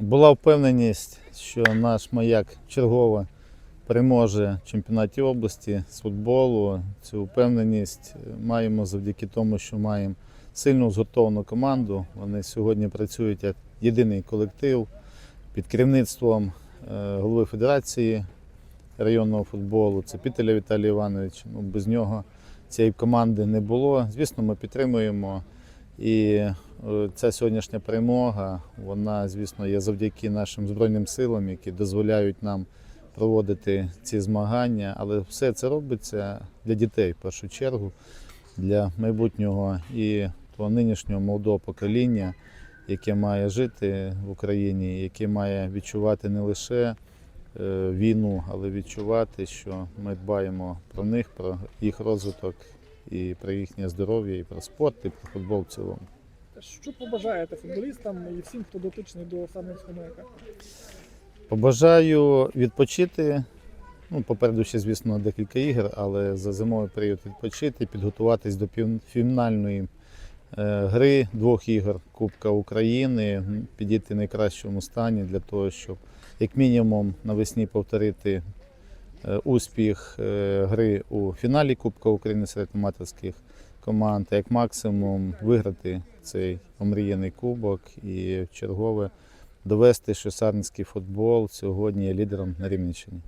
Була впевненість, що наш маяк чергово переможе в чемпіонаті області з футболу. Цю впевненість маємо завдяки тому, що маємо сильну згуртовану команду. Вони сьогодні працюють як єдиний колектив під керівництвом е, голови Федерації районного футболу. Це Пітеля Віталій Іванович. Ну, без нього цієї команди не було. Звісно, ми підтримуємо. І е, ця сьогоднішня перемога, вона, звісно, є завдяки нашим Збройним силам, які дозволяють нам проводити ці змагання. Але все це робиться для дітей в першу чергу, для майбутнього і того нинішнього молодого покоління, яке має жити в Україні, яке має відчувати не лише е, війну, але відчувати, що ми дбаємо про них, про їх розвиток і про їхнє здоров'я, і про спорт, і про футбол в цілому. Що побажаєте футболістам і всім, хто дотичний до Сарненського маяка? Побажаю відпочити. Ну, попереду ще, звісно, декілька ігор, але за зимовий період відпочити, підготуватись до півфінальної е, гри двох ігор Кубка України, підійти в найкращому стані для того, щоб як мінімум навесні повторити е, успіх е, гри у фіналі Кубка України серед аматорських команд, як максимум виграти цей омріяний кубок і чергове довести, що сарненський футбол сьогодні є лідером на Рівненщині.